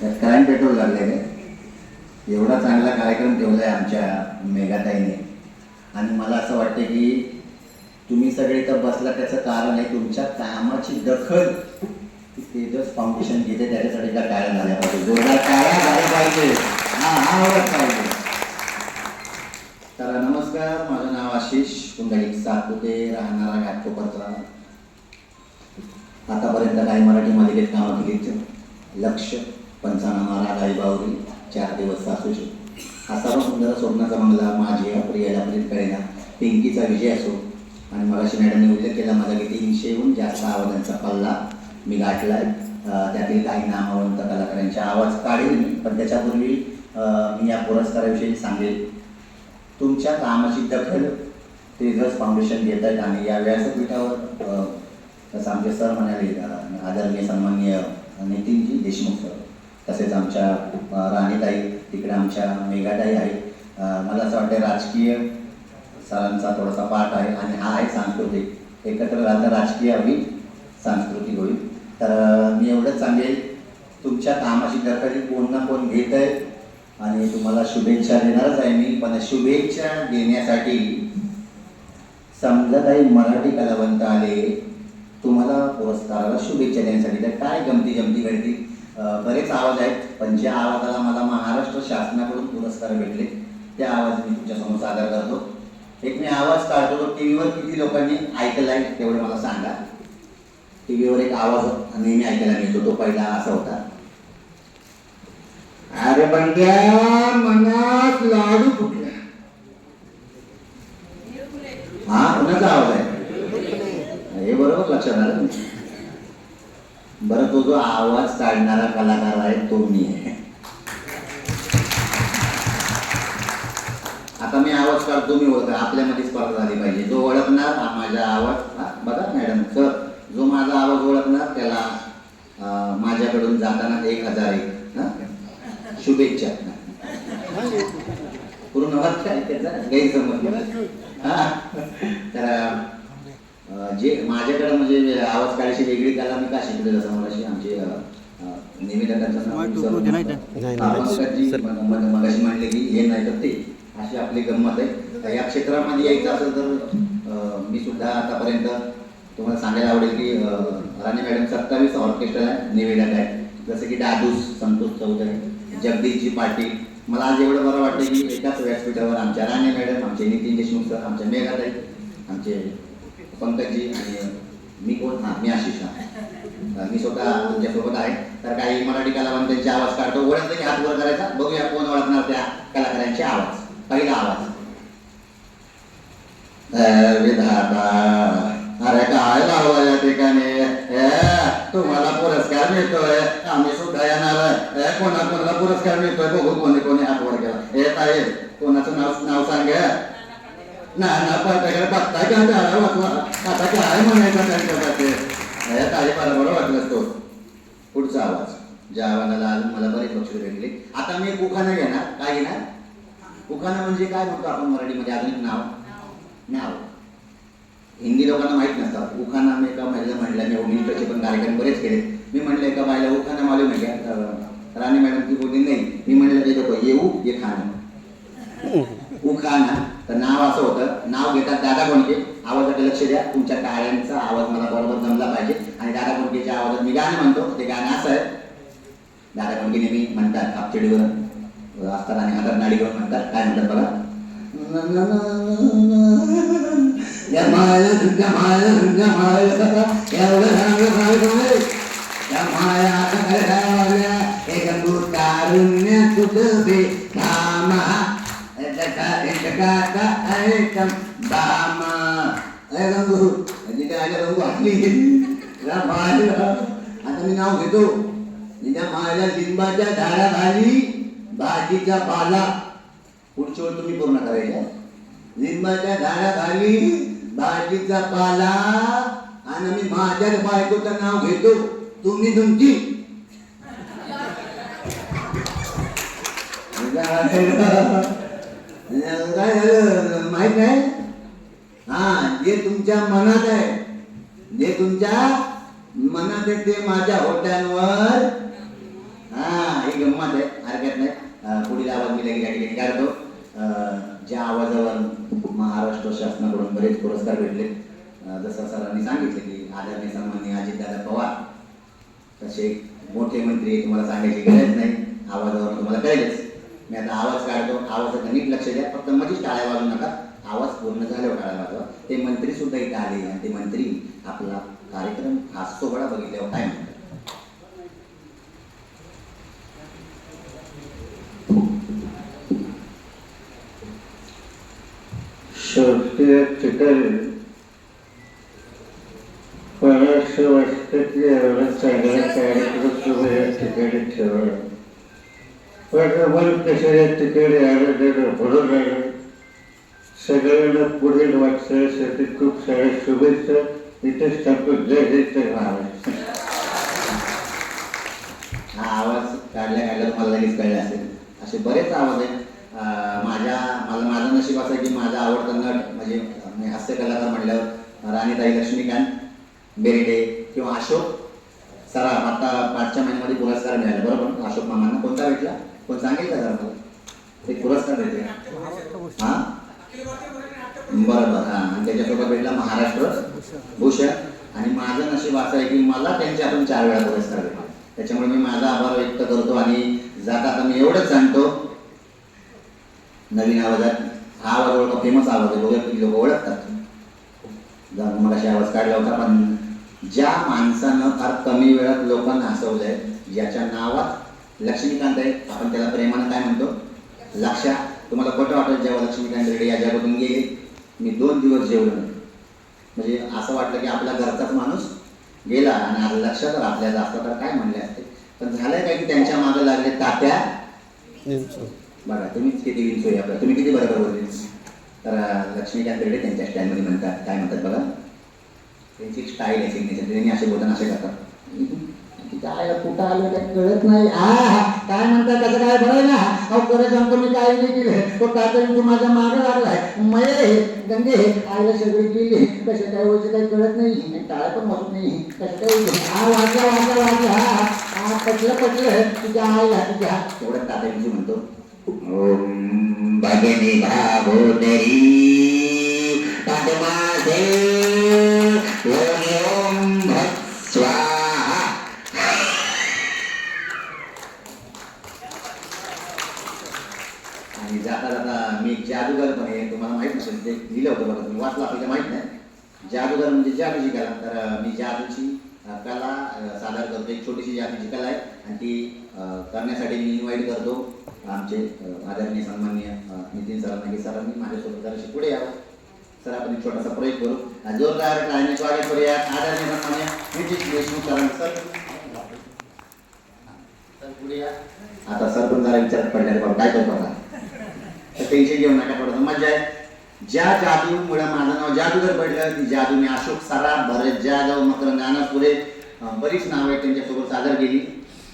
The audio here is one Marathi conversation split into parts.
त्यात करायन पेट्रोल लागलेलं आहे. एवढा चांगला कार्यक्रम ठेवला आहे आमच्या मेघाताईने. आणि मला असं वाटतं की तुम्ही सगळे तर बसला त्याचं कारण आहे तुमच्या कामाची दखल. तेजस फाउंडेशन घेते त्याच्यासाठी का टाळ्या झाल्या पाहिजे. जोरदार टाळ्या झाल्या पाहिजे. हा हा पाहिजे. तर नमस्कार माझं नाव आशिष कुंडलिक सातपुते राहणारा घाटकोपरचा आतापर्यंत काही मराठी मालिकेत कामं केली लक्ष. पंचानामा रागाई बावरी चार दिवस सासूशी हा सर्व सुंदर स्वप्नाचा मंगला माझी प्रियाला प्रीत कळेना पिंकीचा विजय असो. आणि मगाशी मॅडमने उल्लेख केला माझा की तीनशेहून जास्त आवाजांचा पल्ला. मी गाठला त्यातील काही नामवंत कलाकारांचे आवाज काढेल मी पण त्याच्यापूर्वी मी या पुरस्काराविषयी सांगेल. तुमच्या कामाची दखल तेजस फाउंडेशन घेत आहेत आणि या व्यासपीठावर अ, तसं आमचे सर म्हणाले आदरणीय सन्माननीय नितीनजी देशमुख सर. तसेच आमच्या राणीताई तिकडे आमच्या मेघाताई आहेत. मला असं वाटतं राजकीय सरांचा थोडासा पाठ आहे आणि हा आहे सांस्कृतिक. एकत्र राहता राजकीय होईल सांस्कृतिक होईल. तर मी एवढंच सांगेल तुमच्या कामाची दखल कोण ना कोण घेत आहे आणि तुम्हाला शुभेच्छा देणारच आहे मी. पण शुभेच्छा देण्यासाठी समजा काही मराठी कलावंत आले तुम्हाला पुरस्काराला शुभेच्छा देण्यासाठी. तर काय बरेच आवाज आहेत पण ज्या आवाजाला मला महाराष्ट्र शासनाकडून पुरस्कार भेटले त्या आवाज मी तुमच्यासमोर सादर करतो. एक मी आवाज काढतो तो टी व्हीवर किती लोकांनी ऐकलाय तेवढं मला सांगा. टी व्हीवर एक आवाज नेहमी ऐकायला मिळतो तो पहिला असा होता. अरे बंड्या मनात लाडू फुटला. हा कुणाचा आवाज आहे? हे बरोबर लक्षात आलं. बरं तो जो आवाज काढणारा कलाकार आहे तो मी आहे. आता मी आवाज काढतो मी ओळख आपल्यामध्ये स्पर्धा झाली पाहिजे. जो ओळखणार हा माझा आवाज हा बघा मॅडम सर जो माझा आवाज ओळखणार त्याला माझ्याकडून जाताना एक हजार एक शुभेच्छा. पूर्ण वाक्य त्याचा गैरसमज. हा तर जे माझ्याकडे म्हणजे आवाज काढायची वेगळी कला मी का आमचे नाव विसरलो. नाही, हा, नाही. मगाशी म्हणले की हे नाही तर ते अशी आपली गंमत आहे. या क्षेत्रामध्ये यायचं असेल तर मी सुद्धा आतापर्यंत तुम्हाला सांगायला आवडेल की राणी मॅडम सत्तावीस ऑर्केस्ट्रा निवेदक आहे जसं की दादूस संतोष चौधरी जगदीशजी पाटील. मला आज एवढं बरं वाटतं की एकाच व्यासपीठावर आमच्या राणी मॅडम आमचे नितीन देशमुख सर आमच्या मेघाताई आमचे पंकजजी आणि मी कोण? हां मी आशिष. हा. मी स्वतः तुमच्यासोबत आहे. तर काही मराठी कलावंतांचे आवाज काढतो. ओळखलं की हात वर करायचा? बघूया कोण ओळखणार त्या कलाकारांचे आवाज. पहिला आवाज. अरे विधाता अरे काय लावला या ठिकाणी तुम्हाला पुरस्कार मिळतोय. आम्ही सुद्धा येणार आहे. कोणा कोणाला पुरस्कार मिळतोय? बघू कोणी कोणी हात वर केला. येत आहे कोणाचं नाव नाव सांग? ना ना पत्त्याकडे बघताय का त्याला वाचवा आता काय म्हणायचं त्यांच्यासाठी हे ताई बरोबर वाटलं तो पुढचा आवाज ज्या आवाजाला अजून मला बरेच लक्ष भेटले आता मी एक उखाणा घेणार काय घेणार उखाणा म्हणजे काय म्हणतो आपण मराठीमध्ये अजून एक नाव नाव हिंदी लोकांना माहीत नसतं उखाणा मी एका महिला म्हणल्या मी ओमिनिटचे पण कार्यक्रम बरेच केले मी म्हणलं एका बायला उखाणा मालूम आहे का राणी मॅडम ती बोलली नाही मी म्हणलं ते लोक येऊ ये खाणं उखाणा तर नाव असं होतं. नाव घेतात दादा कोणके? आवाजाकडे लक्ष द्या. तुमच्या टाळ्यांचा आवाज मला बरोबर जमला पाहिजे. आणि दादा कोणकेच्या आवाजात मी गाणं म्हणतो. ते गाणं असं आहे. दादा कोणके नेहमी म्हणतात कापचिडीवर असतात आणि हातात नाडी घेऊन म्हणतात. काय म्हणतात बघा? जमाल जमाल जमाल एवढं सांगलं पाहिजे जमाया करावल्या एक कारुण्य तुझे जगा जगाचा ऐकम धामा आल्या रंगू हसली आता मी नाव घेतो तिच्या माझ्या लिंबाच्या झाडाखाली भाजीचा पाला पुढच्या ओळ तुम्ही पूर्ण करायच्या लिंबाच्या झाडाखाली भाजीचा पाला आणि मी माझ्याच बायकोचं नाव घेतो तुम्ही तुमची काय झालं माहीत आहे हा जे तुमच्या मनात आहे जे तुमच्या मनात आहे ते माझ्या होट्यांवर हा देखील या ठिकाणी काढतो अं, ज्या आवाजावर महाराष्ट्र शासनाकडून बरेच पुरस्कार भेटले जसं सरांनी सांगितलं की आदरणीय सन्माननीय अजितदादा पवार तसे मोठे मंत्री तुम्हाला सांगायची गरज नाही आवाजावर तुम्हाला कळेलच. मी आता आवाज काढतो आवाजाचं नीट लक्ष द्या फक्त मध्येच टाळ्या वाजू नका. आवाज पूर्ण झाल्यावर टाळ्या वाजवा. ते मंत्री सुद्धा इथे आले आणि ते मंत्री आपला कार्यक्रम हा सोहळा बघितल्यावर काय म्हणतात? बऱ्याचशा वाटतं एवढं चांगला कार्यक्रम तुम्ही या ठिकाणी ठेवा. पण मला कसं या ठिकाणी आलं सगळ्यांना पुढील वाटचालीसाठी खूप साऱ्या शुभेच्छा. इथेच टाकून जय हिंद जय हा आवाज काढल्या काढल्या मला लगेच कळले असेल. असे बरेच आवाज आहेत. माझ्या मला माझं नशीब असं की माझा आवडता नट म्हणजे मी हास्य कलाकार म्हटल्यावर राणीताई लक्ष्मीकांत बेर्डे किंवा अशोक सराफ. आता पाचच्या महिन्यामध्ये पुरस्कार मिळाला. बरोबर? अशोक मामांना कोणता भेटला? कोण सांगेल का मला पुरस्कार देते. हा? बरं बरं. हा आणि त्याच्यासोबत भेटला महाराष्ट्र भूषण. आणि माझं नशीब असं आहे की मला त्यांच्याकडून चार वेळा पुरस्कार भेटला. त्याच्यामुळे मी माझा आभार व्यक्त करतो आणि जाता आता मी एवढंच सांगतो. नवीन आवाजात हा आवाज ओळख फेमस आवाज आहे. बघा लोक ओळखतात. मग अशी आवाज काढला होता पण ज्या माणसानं फार कमी वेळात लोकांना हसवलंय ज्याच्या नावात लक्ष्मीकांत आहे. आपण त्याला प्रेमानं काय म्हणतो? लक्षा. तुम्हाला खोटं वाटत जेव्हा लक्ष्मीकांत रेड्डी या जगातून गेले मी दोन दिवस जेवलो नाही. म्हणजे असं वाटलं की आपला घरचाच माणूस गेला आणि आज लक्षात तर आपल्या असतं तर काय म्हणले असते पण झालंय काय की त्यांच्या मागे लागले तात्या? बघा तुम्हीच किती विंचोय आपल्या तुम्ही किती बरोबर बोलले? तर लक्ष्मीकांत रेड्डी त्यांच्या स्टाईलमध्ये म्हणतात. काय म्हणतात बघा? त्यांची स्टाईल आहे सिग्नेचर त्यांनी असे बोलताना असे करतात. जायला कुठं आलो काय कळत नाही. आ काय म्हणतात त्याचं काय बरं ना? अहो खरं सांगतो मी काय नाही केलं. तो काय तू माझ्या मागं लागलाय. मये हे गंगे हे आईला सगळी केली कसं काय व्हायचं काही कळत नाही. टाळ्या पण होत नाही. कसं काय होतं? हा वाजला वाजला वाजला. हा हा. पटलं पटलं. तुझ्या आईला तुझ्या. एवढं तात्यांची म्हणतो. ओम भजनी भागोदरी पद्मासे आणि जाता जाता मी जादूगर पण आहे तुम्हाला माहीत नसेल ते लिहिलं होतं बघा तुम्ही वाचलं आपल्याला माहीत नाही. जादूगर म्हणजे जादूची कला. तर मी जादूची कला सादर करतो एक छोटीशी जादूची कला आहे. आणि ती करण्यासाठी मी इन्व्हाइट करतो आमचे आदरणीय सन्माननीय नितीन सरांना. की सरांनी माझ्यासोबत जराशी पुढे यावं. सर आपण एक छोटासा प्रयोग करू. आणि जोरदार टाळणे स्वागत करूया आदरणीय सन्मान्य नितीन देशमुख सरांचं. सर सर पुढे या. आता सर पण जरा विचार पडल्याने काय करतो आता? तर टेन्शन घेऊ नका थोडंसं मजा आहे. ज्या जादूमुळे माझं नाव जादूगर पडलं ती जादू मी अशोक सराफ भरत जाधव मकरंद अनासपुरे बरीच नावं आहेत त्यांच्यासोबत सादर केली.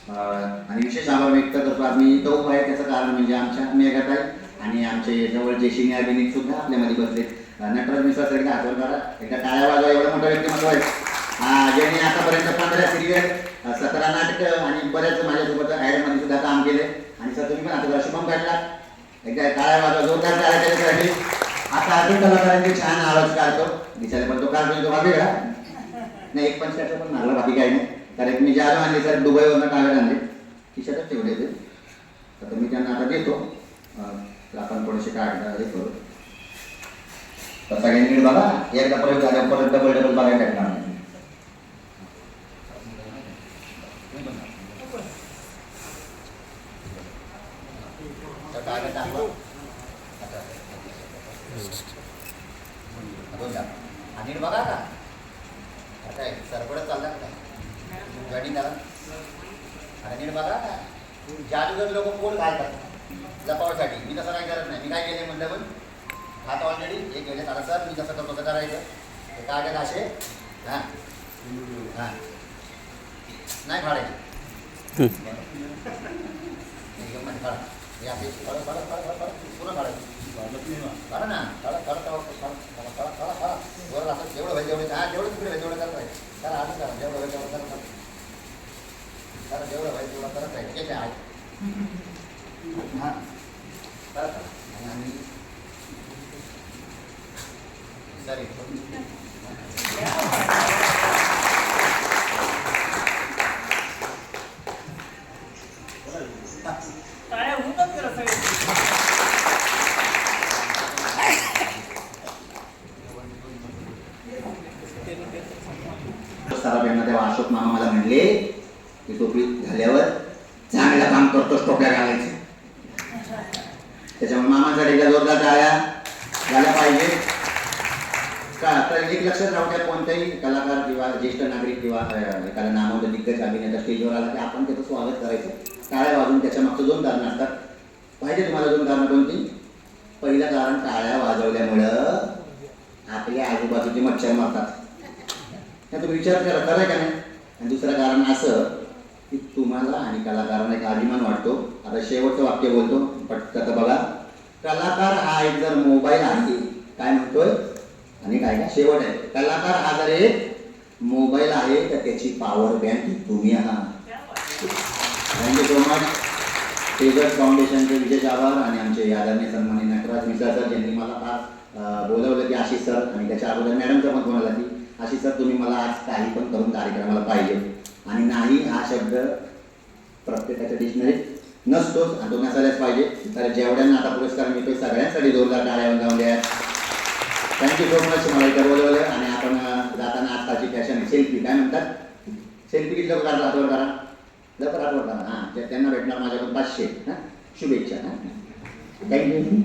आणि विशेष आभार व्यक्त करतो आम्ही. तो आहे त्याचं कारण म्हणजे आमच्या मेघात आहे आणि आमचे जवळचे सिनियर अभिनेत सुद्धा आपल्यामध्ये बसले. नटराज मिश्रा सर एकदा हातवर करा एकदा टाळ्या वाजवा एवढं मोठं व्यक्तिमत्व आहे. हा, ज्यांनी आतापर्यंत पंधरा सिरियल सतरा नाटक आणि बऱ्याच माझ्यासोबत ॲडमध्ये सुद्धा काम केले आणि सर तुम्ही पण आता शुभम काढला. एकदा काय माझा जोरदार टाळ्या आता अजून कलाकारांचे छान आवाज काढतो. दिसायला पण तो काढतो तो बाकी नाही एक पंचकाचा पण मारला बाकी काही नाही. कारण मी ज्या आणले सर दुबईवरनं टाळ्या आणले. खिशातच ठेवले ते तर मी त्यांना आता देतो. आपण थोडेसे काढ हे करू. तर सगळ्यांनी बघा एकदा प्रयोग झाल्यापर्यंत परत डबल डबल बघायला भेटणार नाही तर कागद दाखवा. दोन. आणि नीट बघा का आता काय सरपडत चालला का झाला आणि बघा का जादूगर लोक कोण घालतात लपावसाठी मी तसं काय करत नाही मी काय केले म्हटलं पण हात ऑलरेडी हे केले आता सर मी करतो तसं करायचं हे कागद असे हां हां नाही फाडायचे हे. आपली ना काढा काढा काढा काढा काढा काढा जेवढं जेवढं हां जेवढं तिकडे जेवढं करत जेवढं व्हायचं जेवढं करत जेवढं व्हायचं जेवढं करत आहे ठीक आहे हां करा आणि तेव्हा अशोक मामा मला म्हणले की टोपी झाल्यावर चांगलं काम करतोच टोप्या घालायचं. त्याच्यामुळे मामासाठी एकदा जोरदार टाळ्या झाल्या पाहिजे. का? तर एक लक्षात राहू द्या कोणताही कलाकार किंवा ज्येष्ठ नागरिक किंवा एखादा नामवंत दिग्गज अभिनेता स्टेजवर आला की आपण त्याचं स्वागत करायचं. टाळ्या वाजून त्याच्या मागचं दोन कारणं असतात. पाहिजे तुम्हाला दोन कारणं कोणती? पहिलं कारण टाळ्या वाजवल्यामुळं आपल्या आजूबाजूचे मच्छर मारतात. हे तुम्ही विचार करा खरं आहे का नाही? आणि दुसरं कारण असं की तुम्हाला आणि कलाकारांना एक अभिमान वाटतो. आता शेवटचं वाक्य बोलतो पटकन बघा. कलाकार हा एक जर मोबाईल आहे काय म्हणतोय? आणि काय काय शेवट आहे. कलाकार हा जर एक मोबाईल आहे तर त्याची पॉवर बँक तुम्ही आहात. थँक्यू सो मच तेजस फाउंडेशनचे विशेष आभार आणि आमचे आदरणीय सन्मानी नटराज मिश्रा सर यांनी मला फार बोलवलं की आशिष सर आणि त्याच्या अगोदर मॅडमचं पण फोन की अशी सर तुम्ही मला आज काही पण करून कार्यक्रमाला पाहिजे. आणि नाही हा शब्द प्रत्येकाच्या डिक्शनरीत नसतोच आणि तो नसायलाच पाहिजे. तर जेवढ्यांना आता पुरस्कार मिळतो सगळ्यांसाठी जोरदार टाळ्या जाऊन आहेत थँक्यू सो मच मला इथं बोलवलं आणि आपण जाताना आजकालची फॅशन सेल्फी काय म्हणतात? सेल्फी किती लवकर आठवड करा लवकर आठवड करा हां त्यांना भेटणार माझ्याकडून पाचशे. हां? शुभेच्छा. हां? थँक्यू